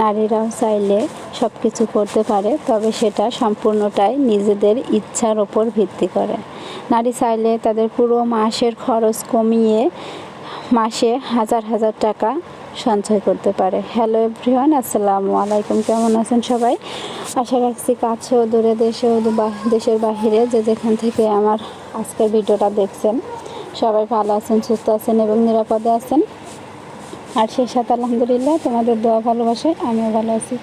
নারীরাও চাইলে সব কিছু করতে পারে, তবে সেটা সম্পূর্ণটাই নিজেদের ইচ্ছার ওপর ভিত্তি করে। নারী চাইলে তাদের পুরো মাসের খরচ কমিয়ে মাসে হাজার হাজার টাকা সঞ্চয় করতে পারে। হ্যালো এভরিওয়ান আসসালামু আলাইকুম। কেমন আছেন সবাই? আশা রাখছি কাছেও দূরে দেশেও দেশের বাহিরে যে যেখান থেকে আমার আজকের ভিডিওটা দেখছেন, সবাই ভালো আছেন, সুস্থ আছেন এবং নিরাপদে আছেন। আর সেই সাথে আলহামদুলিল্লাহ তোমাদের দোয়া ভালোবাসায় আমিও ভালো আছি।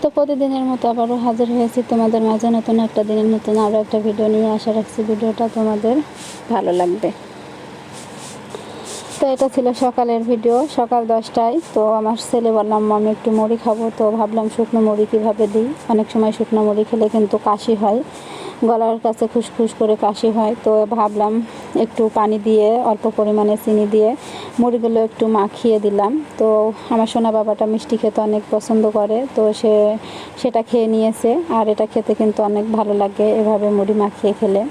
তো প্রতিদিনের মতো আবারও হাজির হয়েছি তোমাদের মাঝে নতুন একটা দিনের নতুন আরও একটা ভিডিও নিয়ে। আশা রাখছি ভিডিওটা তোমাদের ভালো লাগবে। তো এটা ছিল সকালের ভিডিও সকাল দশটায়। তো আমার ছেলে বললাম আমি একটু মুড়ি খাব। তো ভাবলাম শুকনো মুড়ি কীভাবে দিই? অনেক সময় শুকনো মুড়ি খেলে কিন্তু কাশি হয়। গলার কাছে খুসখুস করে কাশি হয়। তো ভাবলাম একটু পানি দিয়ে, অল্প পরিমাণে চিনি দিয়ে মুড়িগুলো একটু মাখিয়ে দিলাম। তো আমার সোনা বাবাটা মিষ্টি খেতে অনেক পছন্দ করে। তো সে, সেটা খেয়ে নিয়েছে। আর এটা খেতে কিন্তু অনেক ভালো লাগে এভাবে মুড়ি মাখিয়ে খেলে।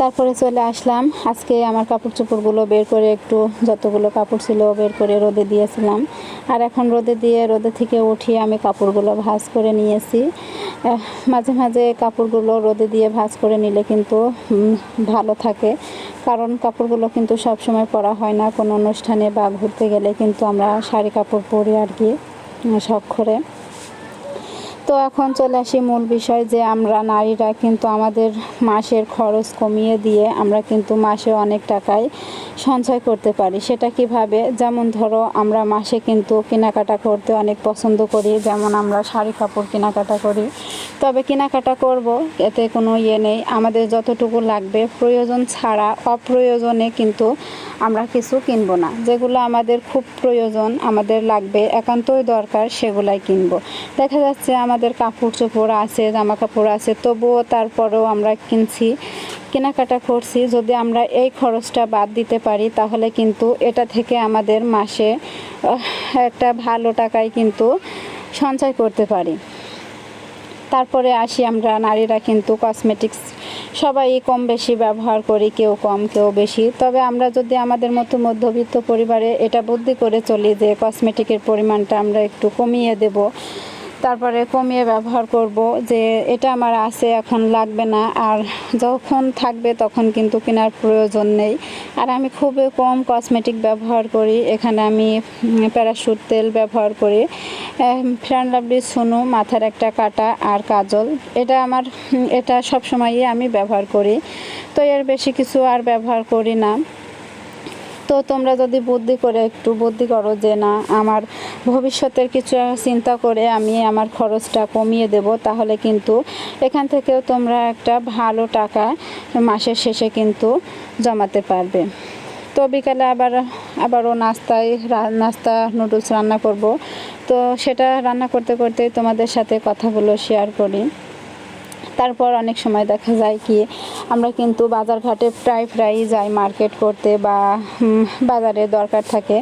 তারপরে চলে আসলাম। আজকে আমার কাপড় চোপড়গুলো বের করে একটু যতগুলো কাপড় ছিল বের করে রোদে দিয়েছিলাম। আর এখন রোদে দিয়ে রোদে থেকে উঠিয়ে আমি কাপড়গুলো ভাঁজ করে নিয়েছি। মাঝে মাঝে কাপড়গুলো রোদে দিয়ে ভাঁজ করে নিলে কিন্তু ভালো থাকে। কারণ কাপড়গুলো কিন্তু সব সময় পরা হয় না। কোনো অনুষ্ঠানে বা ঘুরতে গেলে কিন্তু আমরা শাড়ি কাপড় পরি আর কি করে। তো এখন চলে আসি মূল বিষয় যে আমরা নারীরা কিন্তু আমাদের মাসের খরচ কমিয়ে দিয়ে আমরা কিন্তু মাসে অনেক টাকায় সঞ্চয় করতে পারি। সেটা কীভাবে? যেমন ধরো, আমরা মাসে কিন্তু কেনাকাটা করতে অনেক পছন্দ করি। যেমন আমরা শাড়ি কাপড় কেনাকাটা করি। তবে কেনাকাটা করব, এতে কোনো ইয়ে নেই। আমাদের যতটুকু লাগবে, প্রয়োজন ছাড়া অপ্রয়োজনে কিন্তু আমরা কিছু কিনব না। যেগুলো আমাদের খুব প্রয়োজন, আমাদের লাগবে, একান্তই দরকার, সেগুলাই কিনবো। দেখা যাচ্ছে আমাদের কাপড় চোপড় আছে জামা কাপড় আছে, তবুও তারপরেও আমরা কিনছি, কেনাকাটা করছি। যদি আমরা এই খরচটা বাদ দিতে পারি, তাহলে কিন্তু এটা থেকে আমাদের মাসে একটা ভালো টাকায় কিন্তু সঞ্চয় করতে পারি। তারপরে আসি আমরা, নারীরা কিন্তু কসমেটিক্স সবাই কম বেশি ব্যবহার করি, কেউ কম, কেউ বেশি। তবে আমরা যদি আমাদের মতো মধ্যবিত্ত পরিবারে এটা বুদ্ধি করে চলি যে কসমেটিকের পরিমাণটা আমরা একটু কমিয়ে দেব, তারপরে কমিয়ে ব্যবহার করব যে এটা আমার আছে, এখন লাগবে না। আর যখন থাকবে তখন কিন্তু কেনার প্রয়োজন নেই। আর আমি খুবই কম কসমেটিক ব্যবহার করি, এখানে আমি প্যারাশুট তেল ব্যবহার করি। ফ্যান লাভলি, সোনু, মাথার একটা কাটা আর কাজল। এটা আমার এটা সব সময়ই আমি ব্যবহার করি। তো এর বেশি কিছু আর ব্যবহার করি না। তো তোমরা যদি বুদ্ধি করে একটু বুদ্ধি করো যে, না, আমার ভবিষ্যতের কিছু চিন্তা করে আমি আমার খরচটা কমিয়ে দেব, তাহলে কিন্তু এখান থেকেও তোমরা একটা ভালো টাকা মাসের শেষে কিন্তু জমাতে পারবে। তো বিকালে আবার, আবারও নাস্তায় নাস্তা, নুডলস রান্না করব। তো সেটা রান্না করতে করতে তোমাদের সাথে কথাগুলো শেয়ার করি। তারপর অনেক সময় দেখা যায় কি, আমরা কিন্তু বাজার ঘাটে প্রায় প্রায়ই যাই মার্কেট করতে বা বাজারে দরকার থাকে।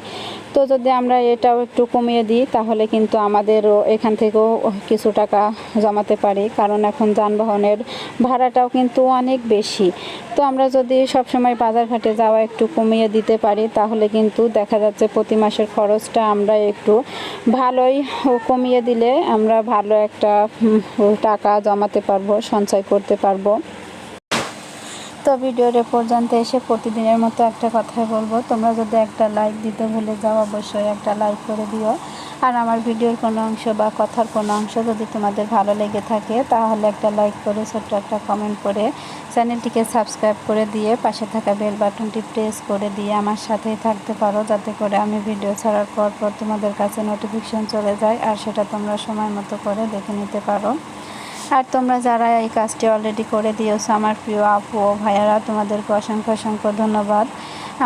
তো যদি আমরা এটাও একটু কমিয়ে দিই, তাহলে কিন্তু আমাদেরও এখান থেকেও কিছু টাকা জমাতে পারি। কারণ এখন যানবাহনের ভাড়াটাও কিন্তু অনেক বেশি। তো আমরা যদি সবসময় বাজার ঘাটে যাওয়া একটু কমিয়ে দিতে পারি, তাহলে কিন্তু দেখা যাচ্ছে প্রতি মাসের খরচটা আমরা একটু ভালোই কমিয়ে দিলে আমরা ভালো একটা টাকা জমাতে পারব, সঞ্চয় করতে পারব। তো ভিডিওর এ পর্যন্ত এসে প্রতিদিনের মতো একটা কথাই বলব। তোমরা যদি একটা লাইক দিতে ভুলে যাও, অবশ্যই একটা লাইক করে দিও। আর আমার ভিডিওর কোনো অংশ বা কথার কোনো অংশ যদি তোমাদের ভালো লেগে থাকে, তাহলে একটা লাইক করে, ছোট্ট একটা কমেন্ট করে চ্যানেলটিকে সাবস্ক্রাইব করে দিয়ে পাশে থাকা বেল বাটনটি প্রেস করে দিয়ে আমার সাথেই থাকতে পারো। যাতে করে আমি ভিডিও ছাড়ার পর পর তোমাদের কাছে নোটিফিকেশন চলে যায়, আর সেটা তোমরা সময় মতো করে দেখে নিতে পারো। আর তোমরা যারা এই কাজটি অলরেডি করে দিয়েছ, আমার প্রিয় আপু ও ভাইয়ারা, তোমাদেরকে অসংখ্য অসংখ্য ধন্যবাদ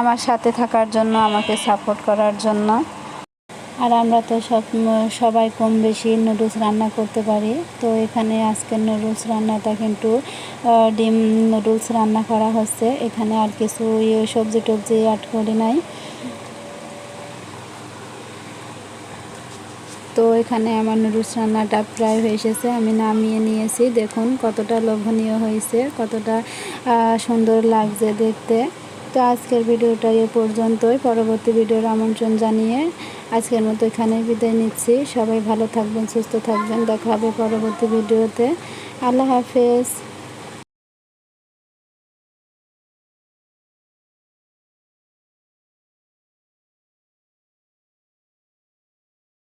আমার সাথে থাকার জন্য, আমাকে সাপোর্ট করার জন্য। আর আমরা তো সব, সবাই কম বেশি নুডলস রান্না করতে পারি। তো এখানে আজকের নুডলস রান্নাটা কিন্তু ডিম নুডলস রান্না করা হচ্ছে। এখানে আর কিছু ইয়ে সবজি টবজি অ্যাড করি নাই। তো এখানে আমার নুডলস রান্নাটা প্রায় হয়ে এসেছে। আমি নামিয়ে নিয়েছি। দেখুন কতটা লোভনীয় হয়েছে, কতটা সুন্দর লাগছে দেখতে। তো আজকের ভিডিওটা এ পর্যন্তই। পরবর্তী ভিডিওর আমন্ত্রণ জানিয়ে আজকের মতো এখানেই বিদায় নিচ্ছি। সবাই ভালো থাকবেন, সুস্থ থাকবেন। দেখা হবে পরবর্তী ভিডিওতে। আল্লাহ হাফেজ।